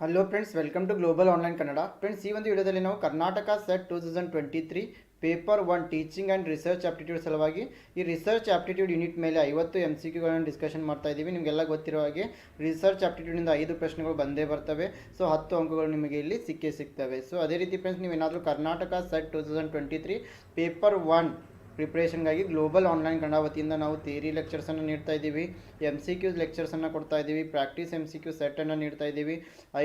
Hello friends welcome to global online Kannada friends ಈ ಒಂದು ವಿಡಿಯೋದಲ್ಲಿ ನಾವು Karnataka SET two thousand twenty three paper one teaching and research aptitude ಸಲುವಾಗಿ ಈ research aptitude unit ಮೇಲೆ ಐವತ್ತು ಎಂ ಸಿ ಕ್ಯೂಗಳನ್ನು ಡಿಸ್ಕಷನ್ ಮಾಡ್ತಾ ಇದ್ದೀವಿ. ನಿಮಗೆಲ್ಲ ಗೊತ್ತಿರೋ ಹಾಗೆ ರಿಸರ್ಚ್ ಆಪ್ಟಿಟ್ಯೂಡಿಂದ ಐದು ಪ್ರಶ್ನೆಗಳು ಬಂದೇ ಬರ್ತವೆ. ಸೊ ಹತ್ತು ಅಂಕಗಳು ನಿಮಗೆ ಇಲ್ಲಿ ಸಿಕ್ಕೇ ಸಿಗ್ತವೆ. ಸೊ ಅದೇ ರೀತಿ ಫ್ರೆಂಡ್ಸ್ ನೀವೇನಾದರೂ Karnataka SET two thousand twenty three paper one ಪ್ರಿಪ್ರೇಷನ್ಗಾಗಿ global online Kannada ವತಿಯಿಂದ ನಾವು ಥಿಯರಿ ಲೆಕ್ಚರ್ಸನ್ನು ನೀಡ್ತಾ ಇದ್ದೀವಿ ಎಂ ಸಿ ಕ್ಯೂಸ್ ಲೆಕ್ಚರ್ಸನ್ನು ಕೊಡ್ತಾ ಇದ್ದೀವಿ ಪ್ರಾಕ್ಟೀಸ್ ಎಂ ಸಿ ಕ್ಯೂ ಸೆಟ್ಟನ್ನು ನೀಡ್ತಾ ಇದ್ದೀವಿ,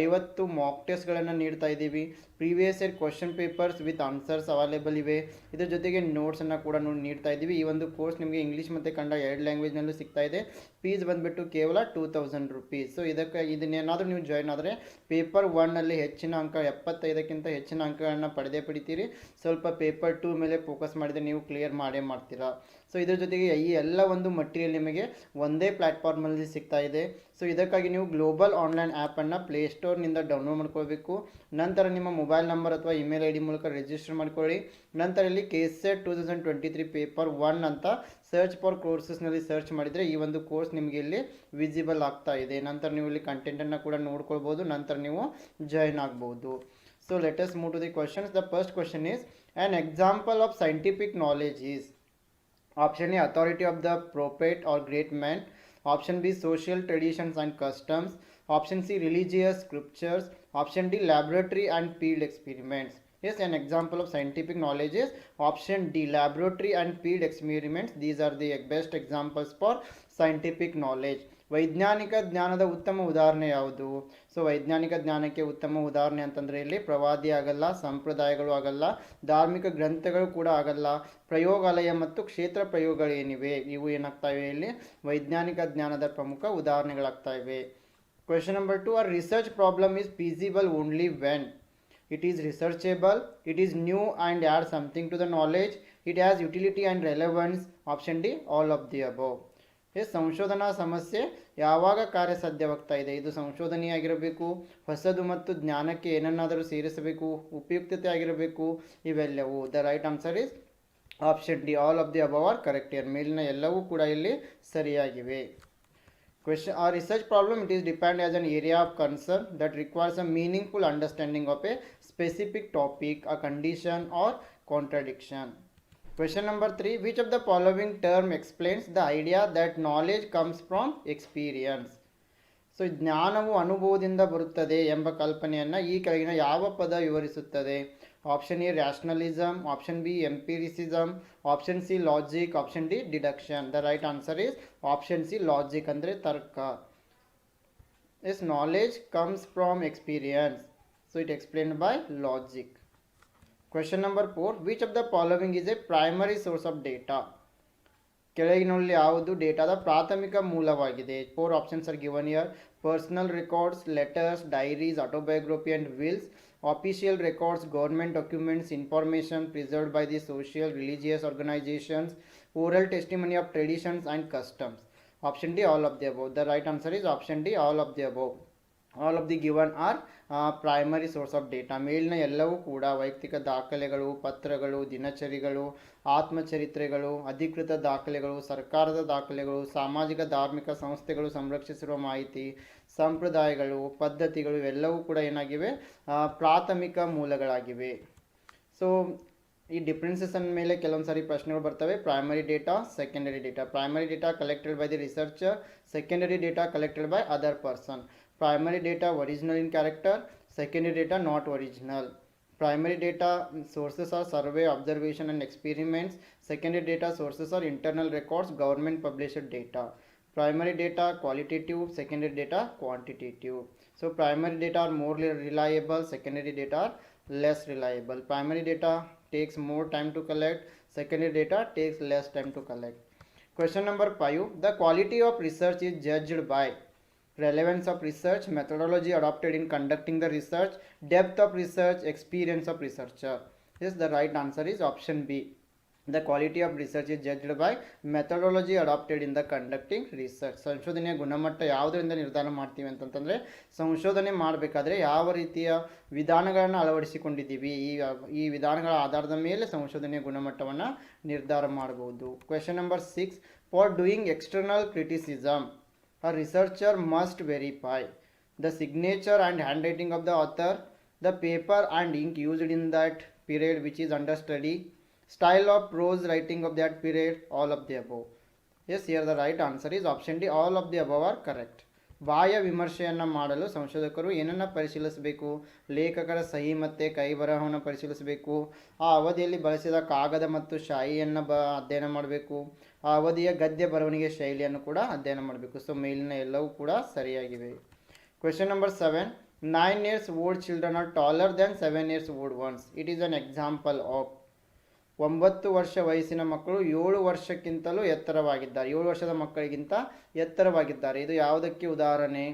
ಐವತ್ತು ಮಾಕ್ ಟೆಸ್ಟ್ಗಳನ್ನು ನೀಡ್ತಾ ಇದ್ದೀವಿ. Previous year question papers with answers available ಇವೆ. ಇದರ ಜೊತೆಗೆ ನೋಟ್ಸನ್ನು ಕೂಡ ನೀಡ್ತಾ ಇದ್ದೀವಿ. ಈ ಒಂದು ಕೋರ್ಸ್ ನಿಮಗೆ ಇಂಗ್ಲೀಷ್ ಮತ್ತು ಕನ್ನಡ ಎರಡು ಲ್ಯಾಂಗ್ವೇಜ್ನಲ್ಲೂ ಸಿಗ್ತಾ ಇದೆ. ಫೀಸ್ ಬಂದುಬಿಟ್ಟು ಕೇವಲ ಟೂ ತೌಸಂಡ್ ರುಪೀಸ್ ಸೊ ಇದಕ್ಕೆ ಇದನ್ನೇನಾದರೂ ನೀವು ಜಾಯ್ನ್ ಆದರೆ ಪೇಪರ್ ಒನ್ನಲ್ಲಿ ಹೆಚ್ಚಿನ ಅಂಕ ಎಪ್ಪತ್ತೈದಕ್ಕಿಂತ ಹೆಚ್ಚಿನ ಅಂಕಗಳನ್ನು ಪಡೆದೇ ಪಡಿತೀರಿ. ಸ್ವಲ್ಪ ಪೇಪರ್ ಟೂ ಮೇಲೆ ಫೋಕಸ್ ಮಾಡಿದರೆ ನೀವು ಕ್ಲಿಯರ್ ಮಾಡೇ ಮಾಡ್ತೀರಾ. ಸೊ ಇದರ ಜೊತೆಗೆ ಈ ಎಲ್ಲ ಒಂದು ಮಟೀರಿಯಲ್ ನಿಮಗೆ ಒಂದೇ ಪ್ಲ್ಯಾಟ್ಫಾರ್ಮಲ್ಲಿ ಸಿಗ್ತಾ ಇದೆ. ಸೊ ಇದಕ್ಕಾಗಿ ನೀವು ಗ್ಲೋಬಲ್ ಆನ್ಲೈನ್ ಆ್ಯಪನ್ನು ಪ್ಲೇಸ್ಟೋರ್ನಿಂದ ಡೌನ್ಲೋಡ್ ಮಾಡ್ಕೋಬೇಕು ನಂತರ ನಿಮ್ಮ ಮೊಬೈಲ್ ನಂಬರ್ ಅಥವಾ ಇಮೇಲ್ ಐ ಡಿ ಮೂಲಕ ರಿಜಿಸ್ಟರ್ ಮಾಡ್ಕೊಳ್ಳಿ. ನಂತರ ಇಲ್ಲಿ K S ed two thousand twenty three paper one ಅಂತ ಸರ್ಚ್ ಫಾರ್ ಕೋರ್ಸಸ್ನಲ್ಲಿ ಸರ್ಚ್ ಮಾಡಿದರೆ ಈ ಒಂದು ಕೋರ್ಸ್ ನಿಮಗೆ ಇಲ್ಲಿ ವಿಸಿಬಲ್ ಆಗ್ತಾ ಇದೆ. ನಂತರ ನೀವು ಇಲ್ಲಿ ಕಂಟೆಂಟನ್ನು ಕೂಡ ನೋಡ್ಕೊಳ್ಬೋದು. ನಂತರ ನೀವು ಜಾಯ್ನ್ ಆಗ್ಬೋದು. So let us move to the questions the first question is an example of scientific knowledge is option A authority of the prophet or great man option B social traditions and customs option C religious scriptures. Option D laboratory and field experiments. Yes, an example of scientific knowledge is option D laboratory and field experiments. These are the best examples for scientific knowledge. ವೈಜ್ಞಾನಿಕ ಜ್ಞಾನದ ಉತ್ತಮ ಉದಾಹರಣೆ ಯಾವುದು so ವೈಜ್ಞಾನಿಕ ಜ್ಞಾನಕ್ಕೆ ಉತ್ತಮ ಉದಾಹರಣೆ ಅಂತಂದರೆ ಇಲ್ಲಿ ಪ್ರವಾದಿ ಆಗಲ್ಲ ಸಂಪ್ರದಾಯಗಳು ಆಗಲ್ಲ ಧಾರ್ಮಿಕ ಗ್ರಂಥಗಳು ಕೂಡ ಆಗಲ್ಲ ಪ್ರಯೋಗಾಲಯ ಮತ್ತು ಕ್ಷೇತ್ರ ಪ್ರಯೋಗಗಳೇನಿವೆ ಇವು ಏನಾಗ್ತಾ ಇವೆ ಇಲ್ಲಿ ವೈಜ್ಞಾನಿಕ ಜ್ಞಾನದ ಪ್ರಮುಖ ಉದಾಹರಣೆಗಳಾಗ್ತಾ ಇವೆ question number two or research problem is feasible only when it is researchable, it is new and add something to the knowledge, it has utility and relevance, option d, all of the above. Yes ಸಂಶೋಧನಾ ಸಮಸ್ಯೆ ಯಾವಾಗ ಕಾರ್ಯಸಾಧ್ಯವಾಗ್ತಾ ಇದೆ? ಇದು ಸಂಶೋಧನೆಯಾಗಿರಬೇಕು, ಹೊಸದು ಮತ್ತು ಜ್ಞಾನಕ್ಕೆ ಏನನ್ನಾದರೂ ಸೇರಿಸಬೇಕು, ಉಪಯುಕ್ತತೆ ಆಗಿರಬೇಕು, ಇವೆಲ್ಲವೂ. The right answer is option D all of the above are correct here ಮೇಲಿನ ಎಲ್ಲವೂ ಕೂಡ ಇಲ್ಲಿ ಸರಿಯಾಗಿವೆ. Question or research problem it is defined as an area of concern that requires a meaningful understanding of a specific topic a condition or contradiction question number 3 which of the following term explains the idea that knowledge comes from experience so ಜ್ಞಾನವು ಅನುಭವದಿಂದ ಬರುತ್ತದೆ ಎಂಬ ಕಲ್ಪನೆಯನ್ನು ಈ ಕೆಳಗಿನ ಯಾವ ಪದ ವಿವರಿಸುತ್ತದೆ option A rationalism option B empiricism option C logic option D deduction the right answer is option C logic ಅಂದರೆ ತರ್ಕ yes knowledge comes from experience so it explained by logic question number four which of the following is a primary source of data ಕೆಳಗಿನಲ್ಲಿ ಯಾವುದು ಡೇಟಾದ ಪ್ರಾಥಮಿಕ ಮೂಲವಾಗಿದೆ? Four options are given here personal records letters diaries autobiography and wills official records government documents information preserve by the social religious organisations oral testimony of traditions and customs option D all of the above the right answer is option D all of the above all of the given are primary source of data ಮೇಲಿನ ಎಲ್ಲವೂ ಕೂಡ ವೈಯಕ್ತಿಕ ದಾಖಲೆಗಳು, ಪತ್ರಗಳು, ದಿನಚರಿಗಳು, ಆತ್ಮಚರಿತ್ರೆಗಳು, ಅಧಿಕೃತ ದಾಖಲೆಗಳು, ಸರ್ಕಾರದ ದಾಖಲೆಗಳು, ಸಾಮಾಜಿಕ, ಧಾರ್ಮಿಕ ಸಂಸ್ಥೆಗಳು ಸಂರಕ್ಷಿಸಿರುವ ಮಾಹಿತಿ ಸಂಪ್ರದಾಯಗಳು, ಪದ್ಧತಿಗಳು ಇವೆಲ್ಲವೂ ಕೂಡ ಏನಾಗಿವೆ? ಪ್ರಾಥಮಿಕ ಮೂಲಗಳಾಗಿವೆ. ಸೊ ಈ ಡಿಫ್ರೆನ್ಸಸ್ ಅನ್ನ ಮೇಲೆ ಕೆಲವೊಂದು ಸಾರಿ ಪ್ರಶ್ನೆಗಳು ಬರ್ತವೆ. Primary data secondary data primary data collected by the researcher secondary data collected by other person primary data original in character secondary data not original primary data sources are survey observation and experiments secondary data sources are internal records government published data primary data qualitative secondary data quantitative. So primary data are more reliable secondary data are less reliable. Primary data takes more time to collect secondary data takes less time to collect. Question number 5 the quality of research is judged by relevance of research methodology adopted in conducting the research depth of research experience of researcher. Yes the right answer is option b the quality of research is judged by methodology adopted in the conducting research ಸಂಶೋಧನೆಯ ಗುಣಮಟ್ಟ ಯಾವುದರಿಂದ ನಿರ್ಧಾರ ಮಾಡ್ತೀವಿ ಅಂತಂತಂದರೆ ಸಂಶೋಧನೆ ಮಾಡಬೇಕಾದ್ರೆ ಯಾವ ರೀತಿಯ ವಿಧಾನಗಳನ್ನು ಅಳವಡಿಸಿಕೊಂಡಿದ್ದೀವಿ ಈ ಈ ವಿಧಾನಗಳ ಆಧಾರದ ಮೇಲೆ ಸಂಶೋಧನೆಯ ಗುಣಮಟ್ಟವನ್ನು ನಿರ್ಧಾರ ಮಾಡಬಹುದು question number six for doing external criticism a researcher must verify the signature and handwriting of the author, the paper and ink used in that period which is under study, style of prose writing of that period, all of the above. Yes here the right answer is option D All of the above are correct. ಬಾಹ್ಯ ವಿಮರ್ಶೆಯನ್ನು ಮಾಡಲು ಸಂಶೋಧಕರು ಏನನ್ನು ಪರಿಶೀಲಿಸಬೇಕು? ಲೇಖಕರ ಸಹಿ ಮತ್ತು ಕೈಬರಹವನ್ನು ಪರಿಶೀಲಿಸಬೇಕು? ಆ ಅವಧಿಯಲ್ಲಿ ಬಳಸಿದ ಕಾಗದ ಮತ್ತು ಶಾಯಿಯನ್ನು ಬ ಅಧ್ಯಯನ ಮಾಡಬೇಕು? ಆ ಅವಧಿಯ ಗದ್ಯ ಬರವಣಿಗೆ ಶೈಲಿಯನ್ನು ಕೂಡ ಅಧ್ಯಯನ ಮಾಡಬೇಕು. ಸೊ ಮೇಲಿನ ಎಲ್ಲವೂ ಕೂಡ ಸರಿಯಾಗಿವೆ. Question number seven nine years old children are taller than seven years old ones it is an example of ಒಂಬತ್ತು ವರ್ಷ ವಯಸ್ಸಿನ ಮಕ್ಕಳು ಏಳು ವರ್ಷಕ್ಕಿಂತಲೂ ಎತ್ತರವಾಗಿದ್ದಾರೆ. ಏಳು ವರ್ಷದ ಮಕ್ಕಳಿಗಿಂತ ಎತ್ತರವಾಗಿದ್ದಾರೆ. ಇದು ಯಾವುದಕ್ಕೆ ಉದಾಹರಣೆ?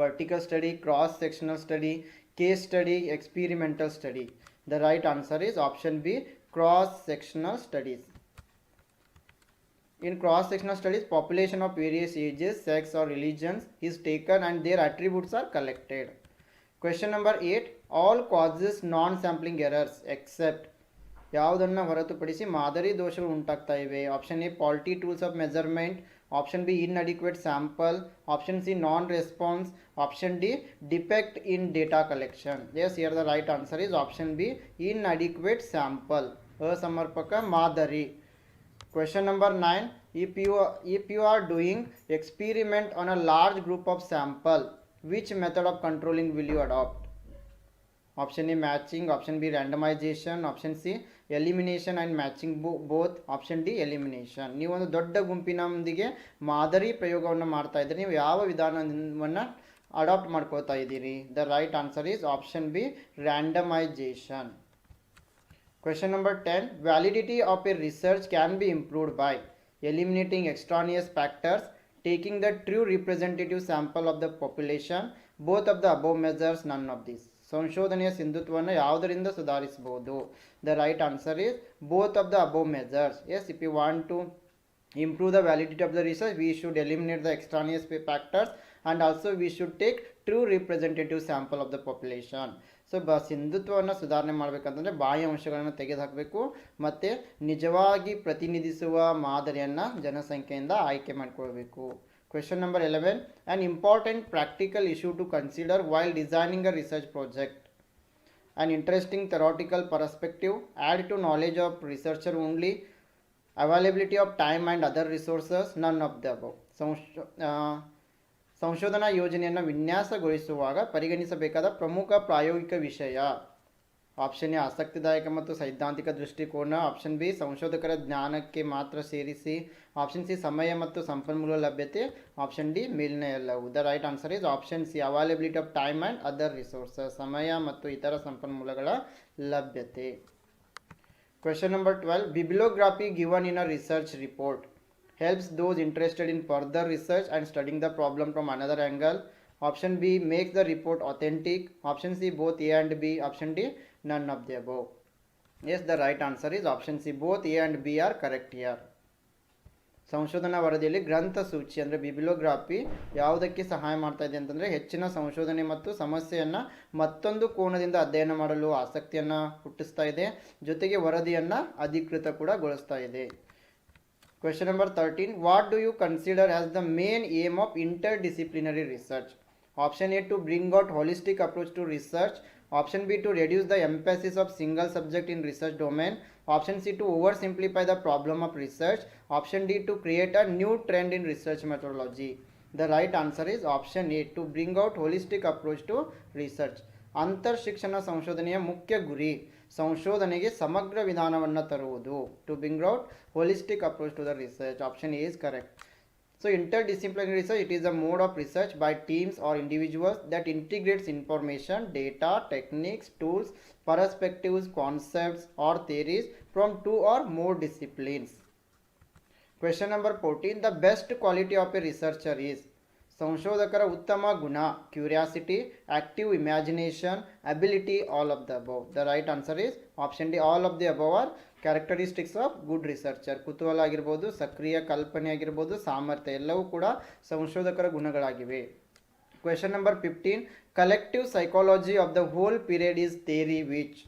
Vertical study, cross sectional study, case study, experimental study. The right answer is option B, cross sectional studies. In cross sectional studies, population of various ages, sex or religions, is taken and their attributes are collected. Question number eight, all causes non sampling errors except. ಯಾವುದನ್ನು ಹೊರತುಪಡಿಸಿ ಮಾದರಿ ದೋಷಗಳು ಉಂಟಾಗ್ತಾ ಇವೆ option A faulty tools of measurement option B inadequate sample option C non response option D defect in data collection yes here the right answer is option B inadequate sample ಅಸಮರ್ಪಕ ಮಾದರಿ Question number 9. If you, if you are doing experiment on a large group of sample, which method of controlling will you adopt? Option A matching, option B randomization, option C elimination and matching both both option D elimination ನೀವು ಒಂದು ದೊಡ್ಡ ಗುಂಪಿನೊಂದಿಗೆ ಮಾದರಿ ಪ್ರಯೋಗವನ್ನು ಮಾಡ್ತಾ ಇದ್ದರೆ ನೀವು ಯಾವ ವಿಧಾನವನ್ನು ಅಡಾಪ್ಟ್ ಮಾಡ್ಕೋತಾ ಇದ್ದೀರಿ? The right answer is option B randomization question number ten validity of a research can be improved by eliminating extraneous factors taking the true representative sample of the population both of the above measures none of these ಸಂಶೋಧನೆಯ ಸಿಂಧುತ್ವವನ್ನು ಯಾವುದರಿಂದ ಸುಧಾರಿಸಬಹುದು? The right answer is both of the above measures yes if you want to improve the validity of the research, we should eliminate the extraneous factors and also we should take true representative sample of the population so ಬ, ಸಿಂಧುತ್ವವನ್ನು ಸುಧಾರಣೆ ಮಾಡಬೇಕಂತಂದರೆ ಬಾಹ್ಯ ಅಂಶಗಳನ್ನು ತೆಗೆದುಹಾಕಬೇಕು ಮತ್ತು ನಿಜವಾಗಿ ಪ್ರತಿನಿಧಿಸುವ ಮಾದರಿಯನ್ನು ಜನಸಂಖ್ಯೆಯಿಂದ ಆಯ್ಕೆ ಮಾಡಿಕೊಳ್ಬೇಕು. question number eleven an important practical issue to consider while designing a research project an interesting theoretical perspective add to knowledge of researcher only availability of time and other resources none of the above ಸಂಶೋ ಆ, ಸಂಶೋಧನಾ ಯೋಜನೆಯನ್ನು ವಿನ್ಯಾಸಗೊಳಿಸುವಾಗ ಪರಿಗಣಿಸಬೇಕಾದ ಪ್ರಮುಖ ಪ್ರಾಯೋಗಿಕ ವಿಷಯ option A ಆಸಕ್ತಿದಾಯಕ ಮತ್ತು ಸೈದ್ಧಾಂತಿಕ ದೃಷ್ಟಿಕೋನ, ಆಪ್ಷನ್ ಬಿ ಸಂಶೋಧಕರ ಜ್ಞಾನಕ್ಕೆ ಮಾತ್ರ ಸೇರಿಸಿ, ಆಪ್ಷನ್ ಸಿ ಸಮಯ ಮತ್ತು ಸಂಪನ್ಮೂಲ ಲಭ್ಯತೆ, ಆಪ್ಷನ್ ಡಿ ಮೇಲಿನ ಅಲ್ಲ the right answer is option C availability of time and other resource ಸಮಯ ಮತ್ತು ಇತರ ಸಂಪನ್ಮೂಲಗಳ ಲಭ್ಯತೆ. Question number twelve bibliography given in a research report helps those interested in further research and studying the problem from another angle option B make the report authentic option C both A and B option D none of the above. Yes, the right answer is option C. Both A and B are correct here. ಸಂಶೋಧನಾ ವರದಿಯಲ್ಲಿ ಗ್ರಂಥ ಸೂಚಿ ಅಂದರೆ ಬಿಬಿಲೋಗ್ರಾಫಿ ಯಾವುದಕ್ಕೆ ಸಹಾಯ ಮಾಡ್ತಾ ಇದೆ ಅಂತಂದರೆ ಹೆಚ್ಚಿನ ಸಂಶೋಧನೆ ಮತ್ತು ಸಮಸ್ಯೆಯನ್ನು ಮತ್ತೊಂದು ಕೋನದಿಂದ ಅಧ್ಯಯನ ಮಾಡಲು ಆಸಕ್ತಿಯನ್ನು ಹುಟ್ಟಿಸ್ತಾ ಇದೆ ಜೊತೆಗೆ ವರದಿಯನ್ನು ಅಧಿಕೃತ ಕೂಡ ಗೊಳಿಸ್ತಾ ಇದೆ question number thirteen what do you consider as the main aim of interdisciplinary research option A to bring out holistic approach to research option b to reduce the emphasis of single subject in research domain option c to oversimplify the problem of research option d to create a new trend in research methodology the right answer is option a to bring out holistic approach to research ಅಂತರ್ ಶಿಕ್ಷಣ ಸಂಶೋಧನೆಯ ಮುಖ್ಯ ಗುರಿ ಸಂಶೋಧನೆಗೆ ಸಮಗ್ರ ವಿಧಾನವನ್ನು ತರುವುದು to bring out holistic approach to the research option A is correct So interdisciplinary research, it is a mode of research by teams or individuals that integrates information, data, techniques, tools, perspectives, concepts or theories from two or more disciplines. Question number 14. The best quality of a researcher is ಸಂಶೋಧಕರ ಉತ್ತಮ ಗುಣ curiosity active imagination ability all of the above the right answer is option D all of the above or characteristics of good researcher ಕುತೂಹಲ ಆಗಿರ್ಬೋದು, ಸಕ್ರಿಯ ಕಲ್ಪನೆ ಆಗಿರ್ಬೋದು, ಸಾಮರ್ಥ್ಯ ಎಲ್ಲವೂ ಕೂಡ ಸಂಶೋಧಕರ ಗುಣಗಳಾಗಿವೆ. Question number fifteen collective psychology of the whole period is theory which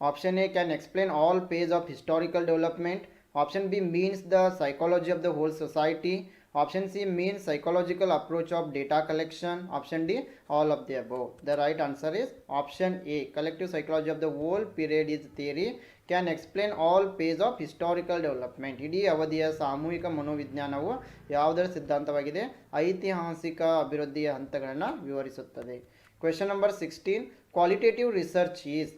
option A can explain all phase of historical development option B means the psychology of the whole society. Option C means psychological approach of data collection. Option D all of the above. The right answer is option A. Collective psychology of the whole period is theory can explain all phase of historical development. ಇಡೀ ಅವಧಿಯ ಸಾಮೂಹಿಕ ಮನೋವಿಜ್ಞಾನವು ಯಾವುದರ ಸಿದ್ಧಾಂತವಾಗಿದೆ ಐತಿಹಾಸಿಕ ಅಭಿವೃದ್ಧಿಯ ಹಂತಗಳನ್ನು ವಿವರಿಸುತ್ತದೆ question number sixteen qualitative research is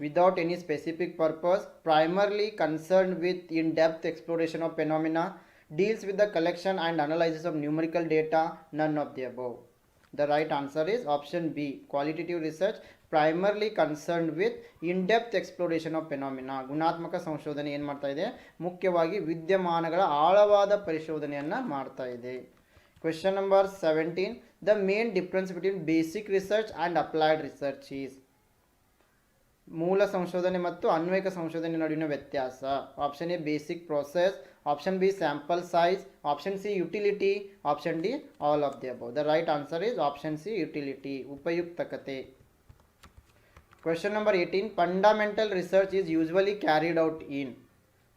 without any specific purpose, primarily concerned with in-depth exploration of phenomena, deals with the collection and analysis of numerical data, none of the above. The right answer is option B. Qualitative research primarily concerned with in-depth exploration of phenomena. ಗುಣಾತ್ಮಕ ಸಂಶೋಧನೆ ಏನು ಮಾಡ್ತಾ ಇದೆ ಮುಖ್ಯವಾಗಿ ವಿದ್ಯಮಾನಗಳ ಆಳವಾದ ಪರಿಶೋಧನೆಯನ್ನು ಮಾಡ್ತಾ ಇದೆ question number seventeen the main difference between basic research and applied research is ಮೂಲ ಸಂಶೋಧನೆ ಮತ್ತು ಅನ್ವಯಿಕ ಸಂಶೋಧನೆ ನಡುವಿನ ವ್ಯತ್ಯಾಸ option A basic process option B sample size option C utility option D all of the above. The right answer is option C utility ಉಪಯುಕ್ತಕತೆ question number eighteen fundamental research is usually carried out in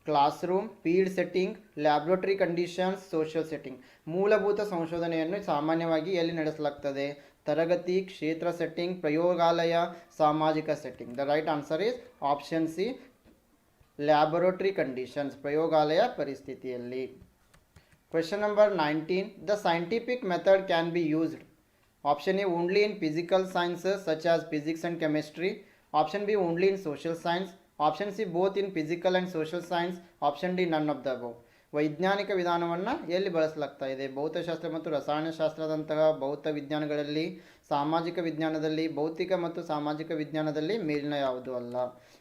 classroom field setting laboratory conditions social setting ಮೂಲಭೂತ ಸಂಶೋಧನೆಯನ್ನು ಸಾಮಾನ್ಯವಾಗಿ ಎಲ್ಲಿ ನಡೆಸಲಾಗ್ತದೆ? ತರಗತಿ, ಕ್ಷೇತ್ರ setting ಪ್ರಯೋಗಾಲಯ, ಸಾಮಾಜಿಕ setting the right answer is option C laboratory conditions ಪ್ರಯೋಗಾಲಯ ಪರಿಸ್ಥಿತಿಯಲ್ಲಿ. Question number nineteen the scientific method can be used option A only in physical sciences such as physics and chemistry option B only in social science option C both in physical and social science option D none of the above ವೈಜ್ಞಾನಿಕ ವಿಧಾನವನ್ನು ಎಲ್ಲಿ ಬಳಸಲಾಗ್ತಾ ಇದೆ? ಭೌತಶಾಸ್ತ್ರ ಮತ್ತು ರಸಾಯನಶಾಸ್ತ್ರದಂತಹ ಭೌತ ವಿಜ್ಞಾನಗಳಲ್ಲಿ ಸಾಮಾಜಿಕ ವಿಜ್ಞಾನದಲ್ಲಿ, ಭೌತಿಕ ಮತ್ತು ಸಾಮಾಜಿಕ ವಿಜ್ಞಾನದಲ್ಲಿ ಮೇಲಿನ ಯಾವುದು ಅಲ್ಲ?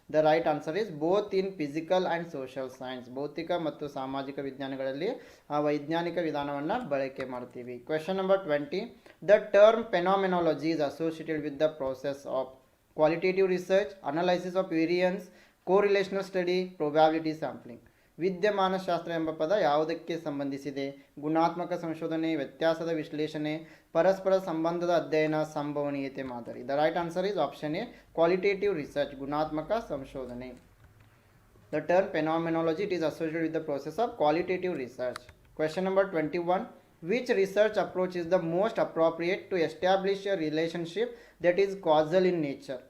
The right answer is both in physical and social science ಭೌತಿಕ ಮತ್ತು ಸಾಮಾಜಿಕ ವಿಜ್ಞಾನಗಳಲ್ಲಿ ಆ ವೈಜ್ಞಾನಿಕ ವಿಧಾನವನ್ನು ಬಳಕೆ ಮಾಡ್ತೀವಿ. Question number twenty the term phenomenology is associated with the process of qualitative research analysis of variance correlational study probability sampling ವಿದ್ಯಮಾನ ಶಾಸ್ತ್ರ ಎಂಬ ಪದ ಯಾವುದಕ್ಕೆ ಸಂಬಂಧಿಸಿದೆ? ಗುಣಾತ್ಮಕ ಸಂಶೋಧನೆ, ವ್ಯತ್ಯಾಸದ ವಿಶ್ಲೇಷಣೆ, ಪರಸ್ಪರ ಸಂಬಂಧದ ಅಧ್ಯಯನ, ಸಂಭವನೀಯತೆ, ಮಾದರಿ. The right answer is option A qualitative research ಗುಣಾತ್ಮಕ ಸಂಶೋಧನೆ. The term phenomenology it is associated with the process of qualitative research question number twenty one which research approach is the most appropriate to establish a relationship that is causal in nature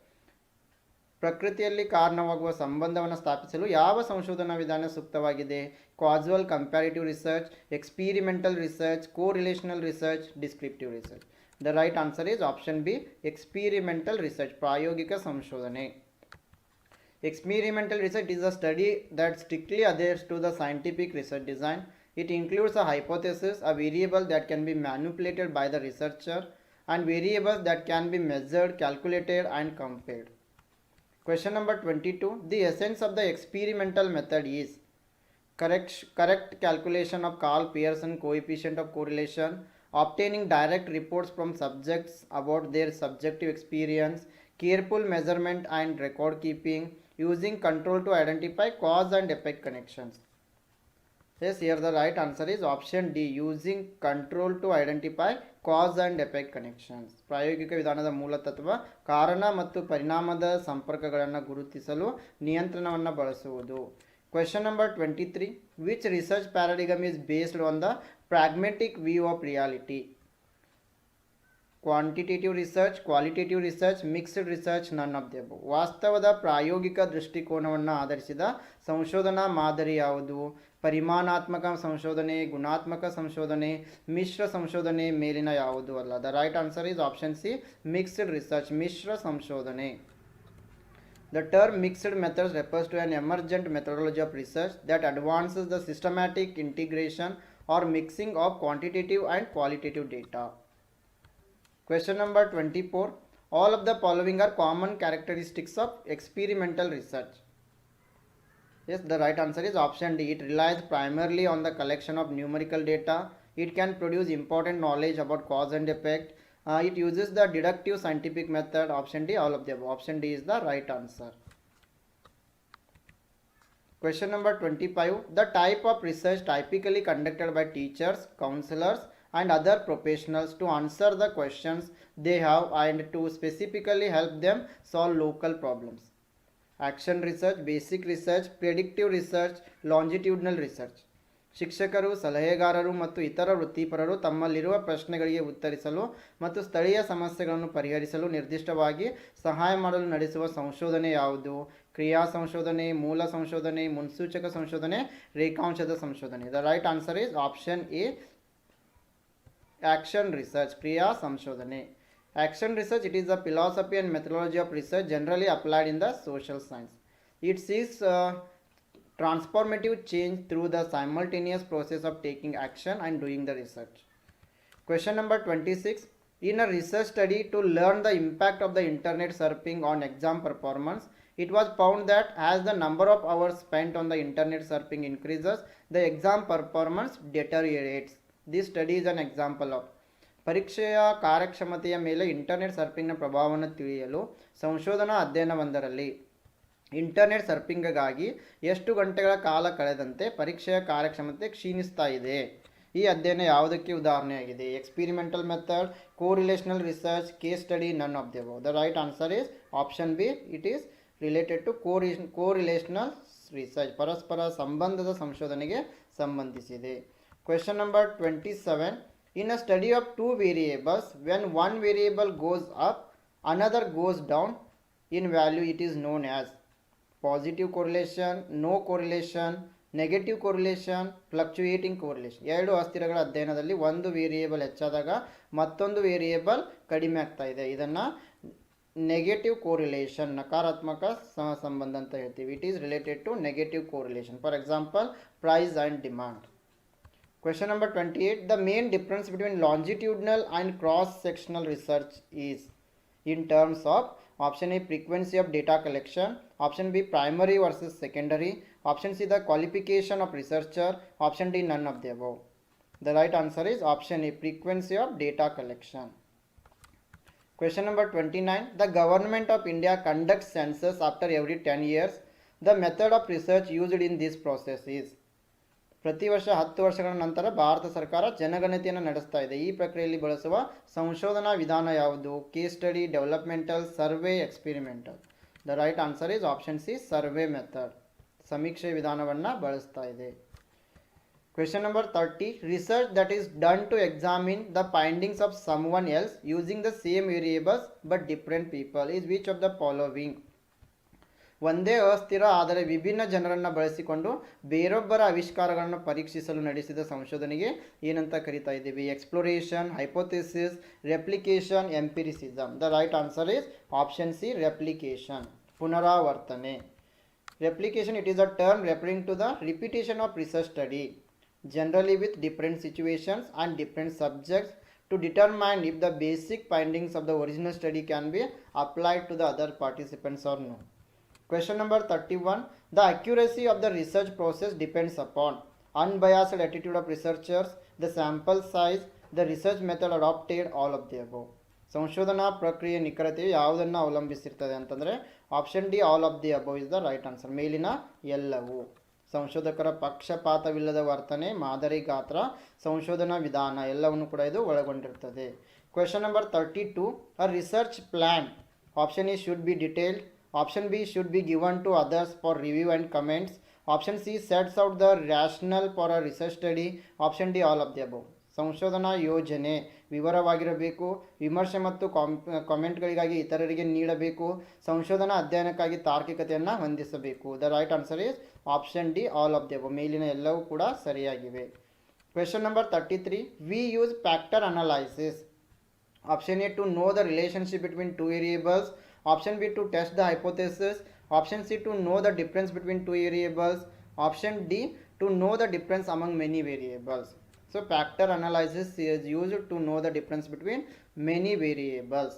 ಪ್ರಕೃತಿಯಲ್ಲಿ ಕಾರಣವಾಗುವ ಸಂಬಂಧವನ್ನು ಸ್ಥಾಪಿಸಲು ಯಾವ ಸಂಶೋಧನಾ ವಿಧಾನ ಸೂಕ್ತವಾಗಿದೆ? Causal comparative research, experimental research correlational research, descriptive research. The right answer is option B, experimental research, ಪ್ರಾಯೋಗಿಕ ಸಂಶೋಧನೆ. Experimental research is a study that strictly adheres to the scientific research design. It includes a hypothesis, a variable that can be manipulated by the researcher and variables that can be measured calculated and compared. Question number 22 The essence of the experimental method is correct, correct calculation of Carl Pearson coefficient of correlation, obtaining direct reports from subjects about their subjective experience, careful measurement and record keeping, using control to identify cause and effect connections. Yes, here the right answer is option D using control to identify cause and effect connections. ಪ್ರಾಯೋಗಿಕ ವಿಧಾನದ ಮೂಲತತ್ವ ಕಾರಣ ಮತ್ತು ಪರಿಣಾಮದ ಸಂಪರ್ಕಗಳನ್ನು ಗುರುತಿಸಲು ನಿಯಂತ್ರಣವನ್ನು ಬಳಸುವುದು. Question number twenty three which research paradigm is based on the pragmatic view of reality quantitative research qualitative research mixed research none of the above ವಾಸ್ತವದ ಪ್ರಾಯೋಗಿಕ ದೃಷ್ಟಿಕೋನವನ್ನು ಆಧರಿಸಿದ ಸಂಶೋಧನಾ ಮಾದರಿ ಯಾವುದು? ಪರಿಮಾಣಾತ್ಮಕ ಸಂಶೋಧನೆ ಗುಣಾತ್ಮಕ ಸಂಶೋಧನೆ ಮಿಶ್ರ ಸಂಶೋಧನೆ ಮೇಲಿನ ಯಾವುದು ಅಲ್ಲ the right answer is option C mixed research ಮಿಶ್ರ ಸಂಶೋಧನೆ The term mixed methods refers to an emergent methodology of research that advances the systematic integration or mixing of quantitative and qualitative data. Question number 24. All of the following are common characteristics of experimental research. Yes, the right answer is option D. It relies primarily on the collection of numerical data. It can produce important knowledge about cause and effect. Uh, it uses the deductive scientific method. Option D, all of the above. Option D is the right answer. Question number 25. The type of research typically conducted by teachers, counselors, and other professionals to answer the questions they have and to specifically help them solve local problems. Action research basic research predictive research longitudinal research ಶಿಕ್ಷಕರು, ಸಲಹೆಗಾರರು ಮತ್ತು ಇತರ ವೃತ್ತಿಪರರು ತಮ್ಮಲ್ಲಿರುವ ಪ್ರಶ್ನೆಗಳಿಗೆ ಉತ್ತರಿಸಲು ಮತ್ತು ಸ್ಥಳೀಯ ಸಮಸ್ಯೆಗಳನ್ನು ಪರಿಹರಿಸಲು ನಿರ್ದಿಷ್ಟವಾಗಿ ಸಹಾಯ ಮಾಡಲು ನಡೆಸುವ ಸಂಶೋಧನೆ ಯಾವುದು? ಕ್ರಿಯಾ ಸಂಶೋಧನೆ, ಮೂಲ ಸಂಶೋಧನೆ, ಮುನ್ಸೂಚಕ ಸಂಶೋಧನೆ, ರೇಖಾಂಶದ ಸಂಶೋಧನೆ. The right answer is option A action research ಕ್ರಿಯಾ ಸಂಶೋಧನೆ. Action research, it is the philosophy and methodology of research generally applied in the social science. It seeks uh, transformative change through the simultaneous process of taking action and doing the research. Question number 26. In a research study to learn the impact of the internet surfing on exam performance, it was found that as the number of hours spent on the internet surfing increases, the exam performance deteriorates. This study is an example of ಪರೀಕ್ಷೆಯ ಕಾರ್ಯಕ್ಷಮತೆಯ ಮೇಲೆ internet ಸರ್ಫಿಂಗ್ನ ಪ್ರಭಾವವನ್ನು ತಿಳಿಯಲು ಸಂಶೋಧನಾ ಅಧ್ಯಯನವೊಂದರಲ್ಲಿ. Internet ಸರ್ಫಿಂಗ್ಗಾಗಿ ಎಷ್ಟು ಗಂಟೆಗಳ ಕಾಲ ಕಳೆದಂತೆ ಪರೀಕ್ಷೆಯ ಕಾರ್ಯಕ್ಷಮತೆ ಕ್ಷೀಣಿಸ್ತಾ ಇದೆ. ಈ ಅಧ್ಯಯನ ಯಾವುದಕ್ಕೆ ಉದಾಹರಣೆಯಾಗಿದೆ? Experimental method correlational research case study none of the the right answer is option B it is related to ಕೋರಿ ಕೋರಿಲೇಷನಲ್ ರಿಸರ್ಚ್ ಪರಸ್ಪರ ಸಂಬಂಧದ ಸಂಶೋಧನೆಗೆ ಸಂಬಂಧಿಸಿದೆ. Question number twenty seven in a study of two variables, when one variable goes up, another goes down. In value it is known as positive correlation, no correlation, negative correlation, fluctuating correlation. ಎರಡು ಅಸ್ಥಿರಗಳ ಅಧ್ಯಯನದಲ್ಲಿ ಒಂದು variable ಹೆಚ್ಚಾದಾಗ ಮತ್ತೊಂದು variable ಕಡಿಮೆ ಆಗ್ತಾ ಇದೆ. ಇದನ್ನು ನೆಗೆಟಿವ್ ಕೋರಿಲೇಷನ್ ನಕಾರಾತ್ಮಕ ಸಹ ಸಂಬಂಧ ಅಂತ ಹೇಳ್ತೀವಿ. It is related to negative correlation for example price and demand Question number 28. The main difference between longitudinal and cross-sectional research is in terms of option A frequency of data collection, option B primary versus secondary, option C the qualification of researcher, option D none of the above. The right answer is option A frequency of data collection. Question number 29. The government of India conducts census after every 10 years. The method of research used in this process is ಪ್ರತಿ ವರ್ಷ ಹತ್ತು ವರ್ಷಗಳ ನಂತರ ಭಾರತ ಸರ್ಕಾರ ಜನಗಣತಿಯನ್ನು ನಡೆಸ್ತಾ ಇದೆ. ಈ ಪ್ರಕ್ರಿಯೆಯಲ್ಲಿ ಬಳಸುವ ಸಂಶೋಧನಾ ವಿಧಾನ ಯಾವುದು? Case study developmental survey experimental the right answer is option C survey method ಸಮೀಕ್ಷೆ ವಿಧಾನವನ್ನು ಬಳಸ್ತಾ ಇದೆ. Question number thirty research that is done to examine the findings of someone else using the same variables but different people is which of the following ಒಂದೇ ಅಸ್ಥಿರ, ಆದರೆ ವಿಭಿನ್ನ ಜನರನ್ನು ಬಳಸಿಕೊಂಡು ಬೇರೊಬ್ಬರ ಆವಿಷ್ಕಾರಗಳನ್ನು ಪರೀಕ್ಷಿಸಲು ನಡೆಸಿದ ಸಂಶೋಧನೆಗೆ ಏನಂತ ಕರಿತಾ ಇದ್ದೀವಿ? Exploration hypothesis replication empiricism the right answer is option C replication ಪುನರಾವರ್ತನೆ. Replication it is a term referring to the repetition of research study generally with different situations and different subjects to determine if the basic findings of the original study can be applied to the other participants are no. Question number 31. The accuracy of the research process depends upon unbiased attitude of researchers, the sample size, the research method adopted, all of the above. ಸಂಶೋಧನಾ ಪ್ರಕ್ರಿಯೆ ನಿಖರತೆಯು ಯಾವುದನ್ನು ಅವಲಂಬಿಸಿರ್ತದೆ ಅಂತಂದರೆ option D all of the above is the right answer ಮೇಲಿನ ಎಲ್ಲವೂ. ಸಂಶೋಧಕರ ಪಕ್ಷಪಾತವಿಲ್ಲದ ವರ್ತನೆ ಮಾದರಿ ಗಾತ್ರ ಸಂಶೋಧನಾ ವಿಧಾನ ಎಲ್ಲವನ್ನು ಕೂಡ ಇದು ಒಳಗೊಂಡಿರ್ತದೆ. Question number thirty two a research plan option A should be detailed option B should be given to others for review and comments Option C sets out the rationale for a research study option D all of the above. ಸಂಶೋಧನಾ ಯೋಜನೆ. ವಿವರವಾಗಿರಬೇಕು. ವಿಮರ್ಶೆ ಮತ್ತು ಕಾಮೆಂಟ್ಗಳಿಗಾಗಿ ಇತರರಿಗೆ ನೀಡಬೇಕು. ಸಂಶೋಧನಾ ಅಧ್ಯಯನಕ್ಕಾಗಿ ತಾರ್ಕಿಕತೆಯನ್ನು ಹೊಂದಿಸಬೇಕು. The right answer is option D all of the ಮೇಲಿನ ಎಲ್ಲವೂ ಕೂಡ ಸರಿಯಾಗಿವೆ. Question number thirty three we use factor analysis option A to know the relationship between two variables option B to test the hypothesis option C to know the difference between two variables option D to know the difference among many variables so factor analysis is used to know the difference between many variables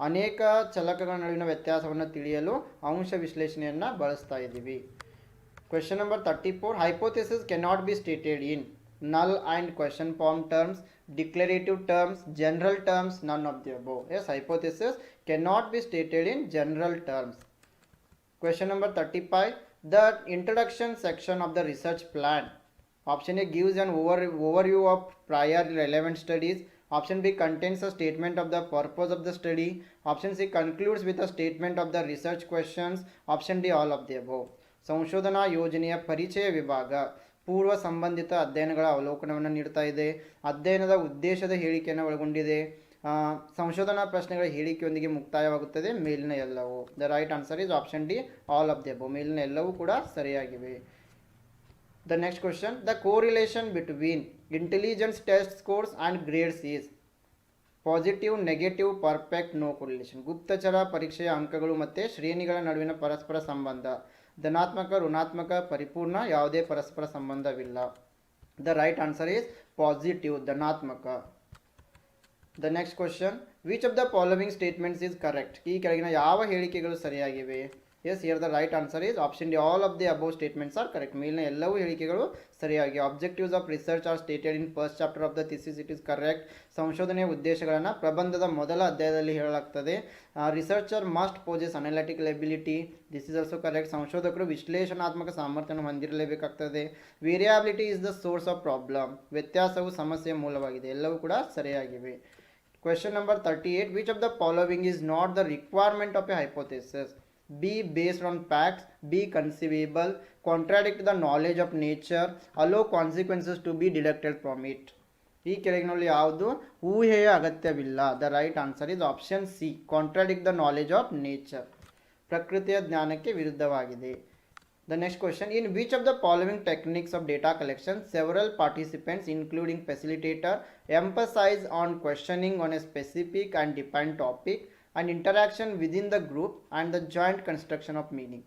ಅನೇಕ ಚಲಕಗಳ ನಡುವಿನ ವ್ಯತ್ಯಾಸವನ್ನು ತಿಳಿಯಲು ಅಂಶ ವಿಶ್ಲೇಷಣೆಯನ್ನು ಬಳಸ್ತಾ ಇದ್ದೀವಿ question number thirty four hypothesis cannot be stated in null and question form terms declarative terms general terms none of the above hypothesis cannot be stated in general terms. Question number 35. The introduction section of the research plan. Option A gives an over, overview of prior relevant studies. Option B contains a statement of the purpose of the study. Option C concludes with a statement of the research questions. Option D all of the above. ಸಂಶೋಧನಾ ಯೋಜನೆಯ ಪರಿಚಯ ವಿಭಾಗ ಪೂರ್ವ ಸಂಬಂಧಿತ ಅಧ್ಯಯನಗಳ ಅವಲೋಕನವನ್ನು ನೀಡ್ತಾ ಇದೆ ಅಧ್ಯಯನದ ಉದ್ದೇಶದ ಹೇಳಿಕೆಯನ್ನು ಒಳಗೊಂಡಿದೆ ಸಂಶೋಧನಾ ಪ್ರಶ್ನೆಗಳ ಹೇಳಿಕೆಯೊಂದಿಗೆ ಮುಕ್ತಾಯವಾಗುತ್ತದೆ ಮೇಲಿನ ಎಲ್ಲವೂ. The right answer is option D all of the above ಮೇಲಿನ ಎಲ್ಲವೂ ಕೂಡ ಸರಿಯಾಗಿವೆ. The next question the correlation between intelligence test scores and grades is positive negative perfect no correlation ಗುಪ್ತಚರ ಪರೀಕ್ಷೆಯ ಅಂಕಗಳು ಮತ್ತು ಶ್ರೇಣಿಗಳ ನಡುವಿನ ಪರಸ್ಪರ ಸಂಬಂಧ. ಧನಾತ್ಮಕ, ಋಣಾತ್ಮಕ, ಪರಿಪೂರ್ಣ ಯಾವುದೇ ಪರಸ್ಪರ ಸಂಬಂಧವಿಲ್ಲ. The right answer is positive ಧನಾತ್ಮಕ. The next question which of the following statements is correct ಈ ಕೆಳಗಿನ ಯಾವ ಹೇಳಿಕೆಗಳು ಸರಿಯಾಗಿವೆ? Yes here the right answer is option D all of the above statements are correct ಮೇಲಿನ ಎಲ್ಲವೂ ಹೇಳಿಕೆಗಳು ಸರಿಯಾಗಿ objectives of research are stated in first chapter of the thesis it is correct ಸಂಶೋಧನೆಯ ಉದ್ದೇಶಗಳನ್ನು ಪ್ರಬಂಧದ ಮೊದಲ ಅಧ್ಯಾಯದಲ್ಲಿ ಹೇಳಲಾಗ್ತದೆ. Researcher must possess analytical ability this is also correct ಸಂಶೋಧಕರು ವಿಶ್ಲೇಷಣಾತ್ಮಕ ಸಾಮರ್ಥ್ಯವನ್ನು ಹೊಂದಿರಲೇಬೇಕಾಗ್ತದೆ. Variability is the source of problem ವ್ಯತ್ಯಾಸವು ಸಮಸ್ಯೆಯ ಮೂಲವಾಗಿದೆ. ಎಲ್ಲವೂ ಕೂಡ ಸರಿಯಾಗಿವೆ. Question number 38 Which of the following is not the requirement of a hypothesis? B. Based on facts. B. Conceivable. Contradict the knowledge of nature. Allow consequences to be deducted from it. ಈ ಕೆಳಗಿನಲ್ಲಿ ಯಾವುದು ಊಹೆಯ ಅಗತ್ಯವಿಲ್ಲ the right answer is option C contradict the knowledge of nature ಪ್ರಕೃತಿಯ ಜ್ಞಾನಕ್ಕೆ ವಿರುದ್ಧವಾಗಿದೆ The next question In which of the following techniques of data collection, several participants, including facilitator, emphasize on questioning on a specific and defined topic and interaction within the group and the joint construction of meaning?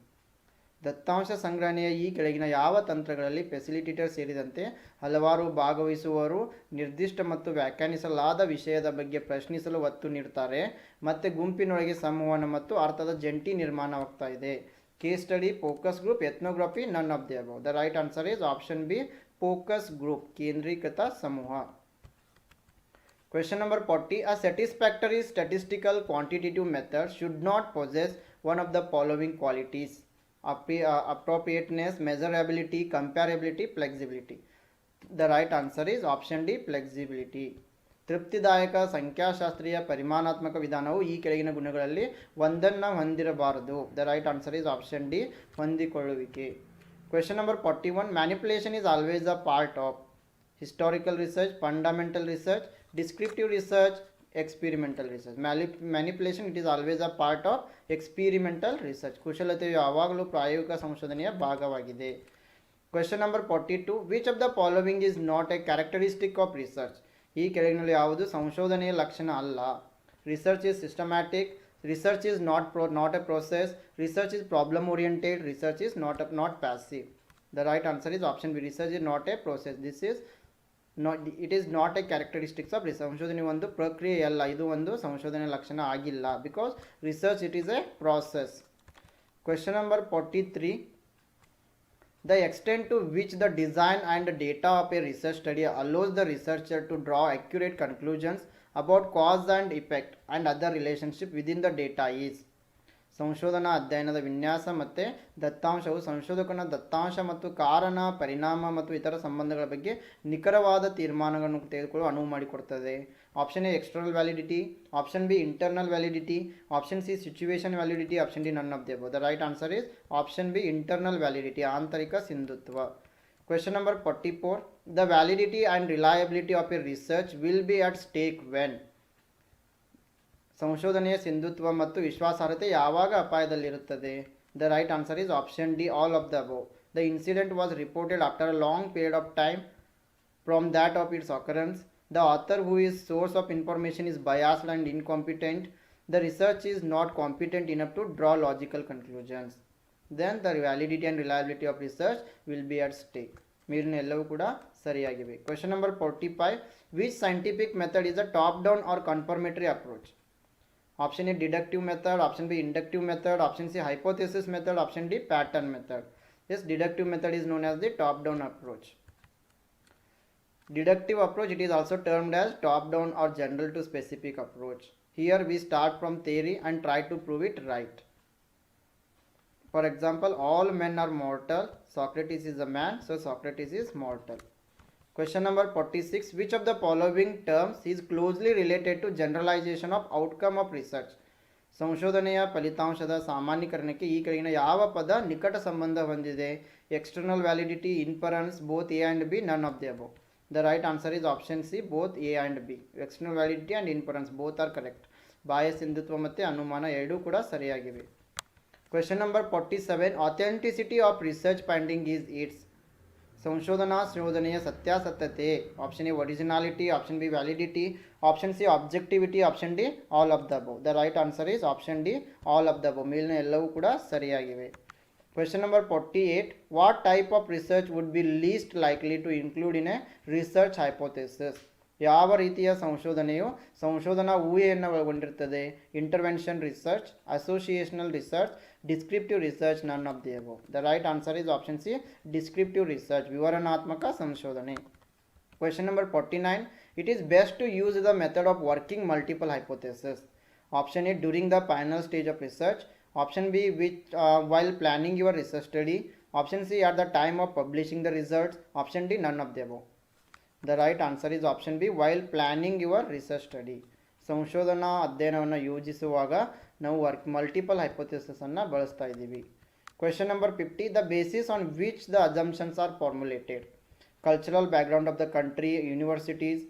ದತ್ತಾಂಶ ಸಂಗ್ರಹಣೆಯ ಈ ಕೆಳಗಿನ ಯಾವ ತಂತ್ರಗಳಲ್ಲಿ facilitator ಸೇರಿದಂತೆ ಹಲವಾರು ಭಾಗವಹಿಸುವವರು ನಿರ್ದಿಷ್ಟ ಮತ್ತು ವ್ಯಾಖ್ಯಾನಿಸಲಾದ ವಿಷಯದ ಬಗ್ಗೆ ಪ್ರಶ್ನಿಸಲು ಒತ್ತು ನೀಡುತ್ತಾರೆ ಮತ್ತು ಗುಂಪಿನೊಳಗೆ ಸಂವಹನ ಮತ್ತು ಅರ್ಥದ ಜಂಟಿ ನಿರ್ಮಾಣವಾಗ್ತಾ ಇದೆ case study focus group ethnography none of the above the right answer is option B focus group ಕೇಂದ್ರೀಕೃತ ಸಮೂಹ Question number 40 A satisfactory statistical quantitative method should not possess one of the following qualities Appre- uh, appropriateness, measurability, comparability, flexibility. The right answer is option D flexibility. ತೃಪ್ತಿದಾಯಕ ಸಂಖ್ಯಾಶಾಸ್ತ್ರೀಯ ಪರಿಮಾಣಾತ್ಮಕ ವಿಧಾನವು ಈ ಕೆಳಗಿನ ಗುಣಗಳಲ್ಲಿ ಒಂದನ್ನು ಹೊಂದಿರಬಾರದು. The right answer is option D ಹೊಂದಿಕೊಳ್ಳುವಿಕೆ. Question number forty one manipulation is always a part of historical research fundamental research descriptive research experimental research ಮ್ಯಾಲಿ manipulation it is always a part of experimental research ಕುಶಲತೆಯು ಯಾವಾಗಲೂ ಪ್ರಾಯೋಗಿಕ ಸಂಶೋಧನೆಯ ಭಾಗವಾಗಿದೆ question number forty two which of the following is not a characteristic of research ಈ ಕೆಳಗಿನಲ್ಲಿ ಯಾವುದು? ಸಂಶೋಧನೆಯ ಲಕ್ಷಣ ಅಲ್ಲ. Research is systematic research is not pro not a process research is problem oriented research is not not passive the right answer is option B research is not a process this is not it is not a characteristics of ಸಂಶೋಧನೆ ಒಂದು ಪ್ರಕ್ರಿಯೆ ಅಲ್ಲ. ಇದು ಒಂದು ಸಂಶೋಧನೆ ಲಕ್ಷಣ ಆಗಿಲ್ಲ. Because research it is a process question number forty three The extent to which the design and the data of a research study allows the researcher to draw accurate conclusions about cause and effect and other relationship within the data is ಸಂಶೋಧನಾ ಅಧ್ಯಯನದ ವಿನ್ಯಾಸ ಮತ್ತು ದತ್ತಾಂಶವು ಸಂಶೋಧಕನ ದತ್ತಾಂಶ ಮತ್ತು ಕಾರಣ ಪರಿಣಾಮ ಮತ್ತು ಇತರ ಸಂಬಂಧಗಳ ಬಗ್ಗೆ ನಿಖರವಾದ ತೀರ್ಮಾನಗಳನ್ನು ತೆಗೆದುಕೊಳ್ಳಲು ಅನುವು ಮಾಡಿಕೊಡ್ತದೆ option A external validity option B internal validity option C situation validity option D none of the the right answer is option B internal validity ಆಂತರಿಕ ಸಿಂಧುತ್ವ question number forty four the validity and reliability of a research will be at stake when ಸಂಶೋಧನೆಯ ಸಿಂಧುತ್ವ ಮತ್ತು ವಿಶ್ವಾಸಾರ್ಹತೆ ಯಾವಾಗ ಅಪಾಯದಲ್ಲಿರುತ್ತದೆ? The right answer is option D all of the above the incident was reported after a long period of time from that of its occurrence the author who is source of information is biased and incompetent the research is not competent enough to draw logical conclusions then the validity and reliability of research will be at stake ಮೇಲಿನ ಎಲ್ಲವೂ ಕೂಡ ಸರಿಯಾಗಿವೆ question number forty five which scientific method is a top down or confirmatory approach option a, deductive method. Option b, inductive method. Option c, hypothesis method. Option d, pattern method. This deductive method is known as the top down approach. deductive approach it is also termed as top down or general to specific approach here we start from theory and try to prove it right for example all men are mortal socrates is a man so socrates is mortal Question number 46 Which of the following terms is closely related to generalization of outcome of research? ಸಂಶೋಧನೆಯ ಫಲಿತಾಂಶದ ಸಾಮಾನ್ಯೀಕರಣಕ್ಕೆ ಈ ಕೆಳಗಿನ ಯಾವ ಪದ ನಿಕಟ ಸಂಬಂಧ ಹೊಂದಿದೆ external validity inference both A and B none of the above the right answer is option C both A and B external validity and inference both are correct ಬಾಹ್ಯ ಸಿಂಧುತ್ವ ಮತ್ತು ಅನುಮಾನ ಎರಡೂ ಕೂಡ ಸರಿಯಾಗಿವೆ. Question number forty seven authenticity of research finding is its ಸಂಶೋಧನಾ ಸಂಶೋಧನೆಯ ಸತ್ಯಾಸತ್ಯತೆ. Option A originality option B validity option C objectivity option D all of the above the right answer is option D all of the above ಮೇಲಿನ ಎಲ್ಲವೂ ಕೂಡ ಸರಿಯಾಗಿವೆ. Number forty eight what type of research would be least likely to include in a research hypothesis ಯಾವ ರೀತಿಯ ಸಂಶೋಧನೆಯು ಸಂಶೋಧನಾ ಊಹೆಯನ್ನು ಒಳಗೊಂಡಿರ್ತದೆ intervention research associational research descriptive research none of the above the right answer is option C descriptive research ವಿವರಣಾತ್ಮಕ ಸಂಶೋಧನೆ. Question number forty nine it is best to use the method of working multiple hypothesis option A during the final stage of research option B which while planning your research study option C at the time of publishing the results option D none of the above the right answer is option B while planning your research study ಸಂಶೋಧನಾ ಅಧ್ಯಯನವನ್ನು ಯೋಜಿಸುವಾಗ ನಾವು work multiple ಹೈಪೋಥೆಸಿಸನ್ನು ಬಳಸ್ತಾ ಇದ್ದೀವಿ question number fifty the basis on which the assumptions are formulated cultural background of the country universities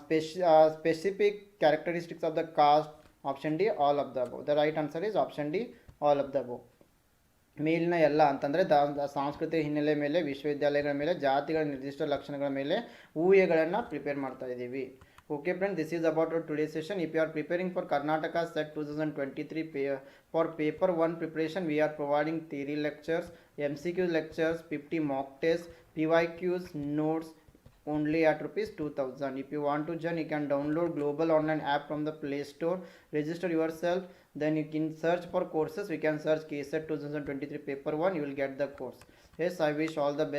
spec specific characteristics of the cost option D all of the above the right answer is option D all of the above ಮೇಲಿನ ಎಲ್ಲ ಅಂತಂದರೆ the ಸಾಂಸ್ಕೃತಿಕ ಹಿನ್ನೆಲೆ ಮೇಲೆ ವಿಶ್ವವಿದ್ಯಾಲಯಗಳ ಮೇಲೆ ಜಾತಿಗಳ ನಿರ್ದಿಷ್ಟ ಲಕ್ಷಣಗಳ ಮೇಲೆ ಊಹೆಗಳನ್ನು ಪ್ರಿಪೇರ್ ಮಾಡ್ತಾ ಇದ್ದೀವಿ. Okay friend this is about our today session if you are preparing for Karnataka SET two thousand twenty three pay for paper one preparation we are providing theory lectures, MCQ lectures, 50 mock tests, PYQs, notes only at rupees 2000. If you want to join, you can download global online app from the Play Store, register yourself, then you can search for courses. We can search KSET 2023 paper 1, you will get the course. Yes, I wish all the best.